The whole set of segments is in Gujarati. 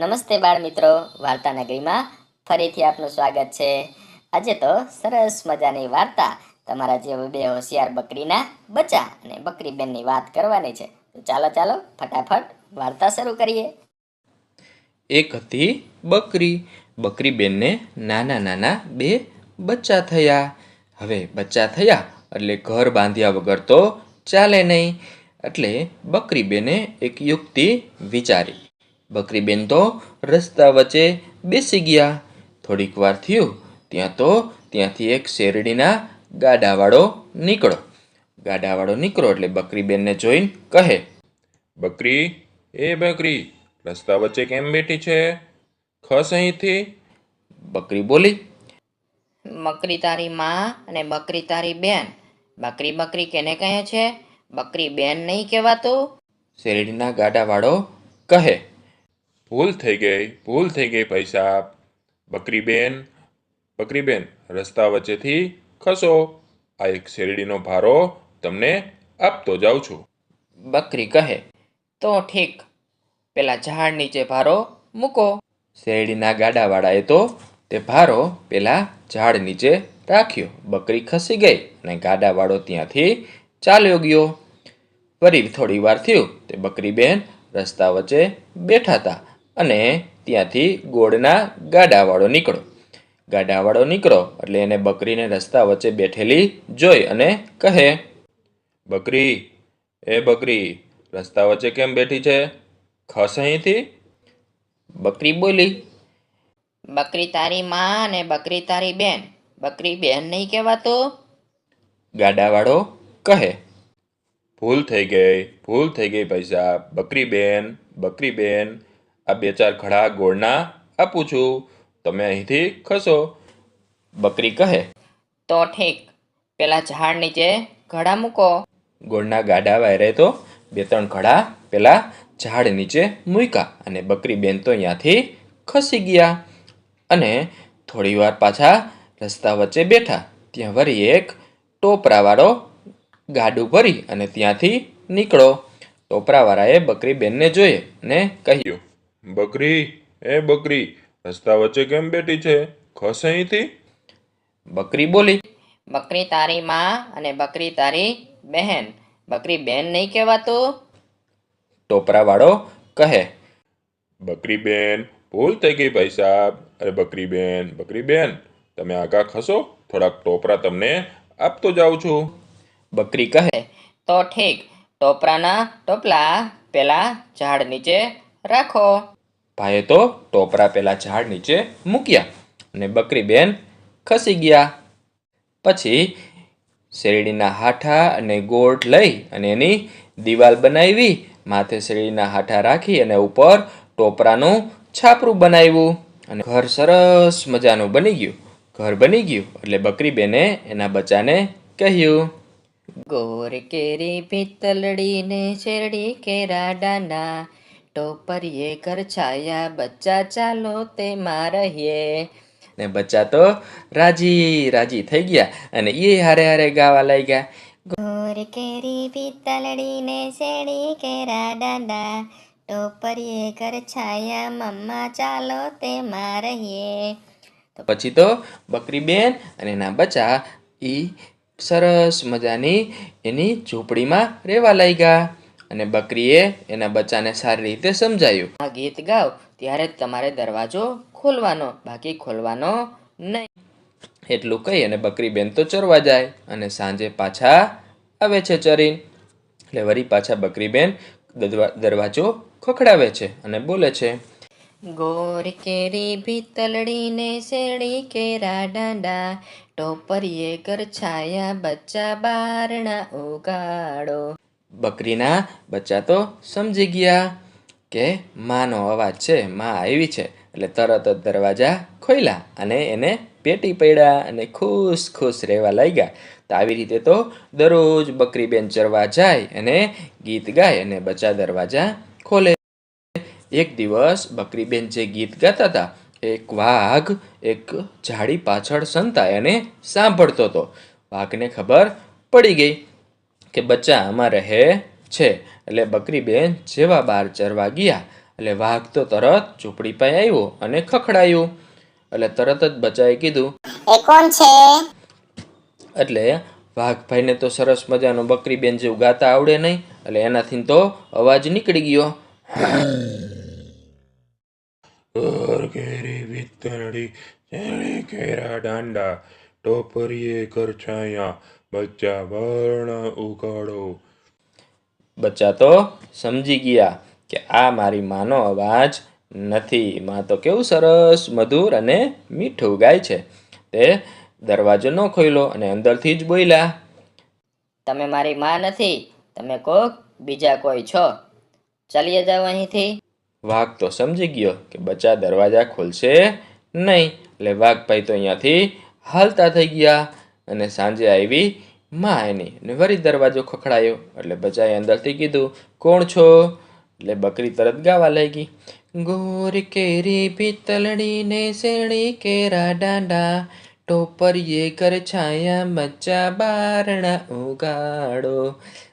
નમસ્તે બાળ મિત્રો વાર્તા નગરીમાં ફરીથી આપનું સ્વાગત છે. આજે તો સરસ મજાની વાર્તા. તમારા જે બે હોશિયાર બકરીના બચ્ચા અને બકરી બેનની વાત કરવાની છે. ચાલો ચાલો, ફટાફટ વાર્તા શરૂ કરીએ. એક હતી બકરી. બકરી બેનને નાના નાના બે બચ્ચા થયા. હવે બચ્ચા થયા એટલે ઘર બાંધ્યા વગર તો ચાલે નહીં. એટલે બકરી બેને એક યુક્તિ વિચારી. બકરી બેન તો રસ્તા વચ્ચે બેસી ગયા. થોડીક વાર થયું ત્યાં તો ત્યાંથી એક શેરડીના ગાડાવાળો નીકળો. ગાડાવાળો નીકળો એટલે બકરી બેનને જોઈને કહે બકરી એ બકરી રસ્તા વચ્ચે કેમ બેઠી છે? ખસ અહીંથી. બકરી બોલી બકરી તારી માં અને બકરી તારી બેન. બકરી બકરી કેને કહે છે? બકરી બેન નહીં કહેવાતું? શેરડીના ગાડાવાળો કહે ભૂલ થઈ ગઈ, ભૂલ થઈ ગઈ પૈસા. બકરી બકરીબેન બકરી બેન રસ્તા વચ્ચેથી ખસો. આ એક શેરડીનો ભારો તમને આપતો જાઉં છું. બકરી કહે, તો ઠીક, પેલા ઝાડ નીચે ભારો મૂકો. શેરડીના ગાડાવાળાએ તો તે ભારો પેલા ઝાડ નીચે રાખ્યો. બકરી ખસી ગઈ અને ગાડાવાળો ત્યાંથી ચાલ્યો ગયો. ફરી થોડી વાર થયું તે બકરી બેન રસ્તા વચ્ચે બેઠા હતા. અને ત્યાંથી ગોળના ગાડાવાળો નીકળો. ગાડાવાળો નીકળો એટલે એને બકરીને રસ્તા વચ્ચે બેઠેલી જોઈ અને કહે બકરી એ બકરી રસ્તા વચ્ચે કેમ બેઠી છે? ખસ અહીંથી. બકરી બોલી બકરી તારી માં અને બકરી તારી બેન. બકરી બેન નહીં કહેવાતો. ગાડાવાળો કહે ભૂલ થઈ ગઈ ભૂલ થઈ ગઈ પૈસા. બકરી બેન બકરી બેન. આ બે ચાર ઘડા ગોળના આપું છું. તમે અહીંથી ખસો. બકરી કહે તો ઠીક. પેલા ઝાડ નીચે ઘડા મૂકો. ગોળના ગાડા વાયરે તો બે ત્રણ ઘડા પેલા ઝાડ નીચે મૂક્યા અને બકરી બેન તો અહીંયાથી ખસી ગયા. અને થોડી વાર પાછા રસ્તા વચ્ચે બેઠા. ત્યાં વળી એક ટોપરાવાળો ગાડું ભરી અને ત્યાંથી નીકળો. ટોપરાવાળાએ બકરી બેનને જોઈએ અને કહ્યું બકરી? એ બકરી રસ્તા વચ્ચે કેમ બેઠી છે? ખસ અહીંથી? બકરી બોલી. બકરી તારી માં અને બકરી તારી બહેન. બકરી બેન નહીં કહેવાતું? ટોપરાવાળો કહે. બકરી બેન ભૂલ થઈ ગઈ ભાઈ સાહેબ. અરે બકરી બેન બકરી બેન તમે આગા ખસો? થોડાક ટોપરા તમને આપતો જાઉં છું. બકરી કહે. તો ઠીક ટોપરાના ટોપલા પેલા ઝાડ નીચે રાખો. ભાઈએ તો ટોપરા પેલા ઝાડ નીચે મૂક્યા અને બકરી બેન ખસી ગયા. પછી શેરડીના હાઠા અને ગોળ લઈ અને એની દિવાલ બનાવી માથે શેરડીના હાઠા રાખી અને ઉપર ટોપરાનું છાપરું બનાવ્યું. અને ઘર સરસ મજાનું બની ગયું. ઘર બની ગયું એટલે બકરી બેને એના બચ્ચાને કહ્યું ગોર કેરી પિત્તલડી ને શેરડી કેરા ટોપરીએ કર છાયા બચ્ચા ચાલો તેમાં રહીએ. ને બચ્ચા તો રાજી રાજી થઈ ગયા અને એ હારે હારે ગાવા લાગ્યા. ગોર કેરી પિત્તલડી ને શેડી કેરા દાંડા. ટોપરીએ કર છાયા મમ્મા ચાલો તેમાં રહીએ. પછી તો બકરી બેન અને એના બચ્ચા એ સરસ મજાની એની ઝૂંપડીમાં રહેવા લાગ્યા. અને બકરીએ એના બચ્ચાને સારી રીતે સમજાયું. આ ગીત ગાઓ ત્યારે જ તમારે દરવાજો ખોલવાનો બાકી ખોલવાનો નહીં. એટલું કહી અને બકરી બેન તો ચરવા જાય અને સાંજે પાછા આવે છે ચરીને. એટલે વળી પાછા બકરી બેન દરવા- દરવાજો ખખડાવે છે અને બોલે છે. ગોર કેરી ભીતલડી ને શેરડી કેરા ડાંડા ટોપરીએ ગરછાયા બચ્ચા બારણા ઉગાડો. બકરીના બચ્ચા તો સમજી ગયા કે માનો અવાજ છે, માં આવી છે. એટલે તરત જ દરવાજા ખોલ્યા અને એને પેટી પડ્યા અને ખુશ ખુશ રહેવા લાગ્યા. તો આવી રીતે તો દરરોજ બકરી બેન ચરવા જાય અને ગીત ગાય અને બચ્ચા દરવાજા ખોલે. એક દિવસ બકરી બેન જે ગીત ગાતા હતા, એક વાઘ એક ઝાડી પાછળ સંતાય અને સાંભળતો હતો. વાઘને ખબર પડી ગઈ કે બચ્ચા આમાં રહે છે. એટલે બકરી બેન જેવા બહાર ચરવા ગયા. એટલે વાઘ તો તરત ઝૂંપડી પાસે આવ્યો અને ખખડાયું. એટલે તરત જ બચાએ કીધું એ કોણ છે? એટલે વાઘભાઈને તો સરસ મજાનો બકરી બેન જેવું ગાતા આવડે નહીં. એટલે એનાથી તો અવાજ નીકળી ગયો. ઘેરી કેરી વિતરડી શેરડી દાંડા ટોપરીએ કરછાયા બચ્ચા વર્ણ ઉગાડો બચ્ચા તો સમજી ગયા કે આ મારી માનો અવાજ નથી. માં તો કેવું સરસ મધુર અને મીઠું ગાય છે. તે દરવાજો ન ખોલ્યો અને અંદરથી જ બોલ્યા તમે મારી માં નથી તમે કોક બીજા કોઈ છો. ચાલીએ જાઓ અહીંથી. વાઘ તો સમજી ગયો કે બચ્ચા દરવાજા ખોલશે નહીં. એટલે વાઘભાઈ તો અહીંયાથી હાલતા થઈ ગયા અને સાંજે આવી માં એની અને વળી દરવાજો ખખડાયો. એટલે બચાએ અંદરથી કીધું, કોણ છો? એટલે બકરી તરત ગાવા લાગી, ગોર કેરી પિતલડી ને શેણી કેરા ડાંડા, ટોપરીએ કર છાયા બચ્ચા બારણા ઉગાડો.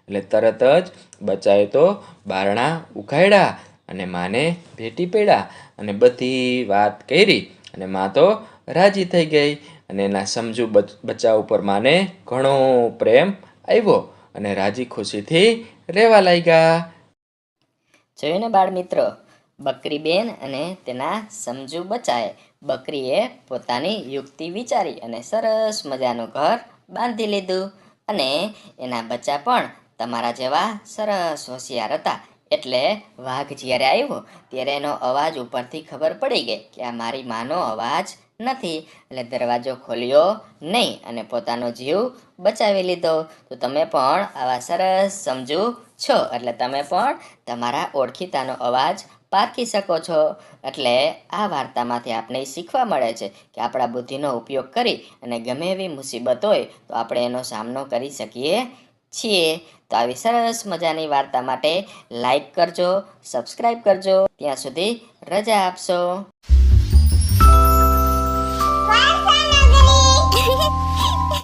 એટલે તરત જ બચ્ચાએ તો બારણા ઉઘાડ્યા અને માને ભેટી પડ્યા અને બધી વાત કરી અને માં તો રાજી થઈ ગઈ. અને એના સમજુ બચ- બચ્ચા ઉપર માને ઘણો પ્રેમ આવ્યો અને રાજી ખુશીથી રહેવા લાગ્યા. જોયું ને બાળ મિત્રો, બકરી બેન અને તેના સમજુ બચાએ. બકરીએ પોતાની યુક્તિ વિચારી અને સરસ મજાનું ઘર બાંધી લીધું અને એના બચ્ચા પણ તમારા જેવા સરસ હોશિયાર હતા. એટલે વાઘ જ્યારે આવ્યો, ત્યારે એનો અવાજ ઉપરથી ખબર પડી ગઈ કે આ મારી માનો અવાજ નથી. એટલે દરવાજો ખોલ્યો નહીં અને પોતાનો જીવ બચાવી લીધો. તો તમે પણ આવા સરસ સમજુ છો. એટલે તમે પણ તમારા ઓળખીતાનો અવાજ પારખી શકો છો. એટલે આ વાર્તામાંથી આપણે શીખવા મળે છે કે આપણા બુદ્ધિનો ઉપયોગ કરી અને ગમે એવી મુસીબત હોય તો આપણે એનો સામનો કરી શકીએ છીએ. તો આવી સરસ મજાની વાર્તા માટે લાઈક કરજો સબસ્ક્રાઈબ કરજો. ત્યાં સુધી રજા આપશો.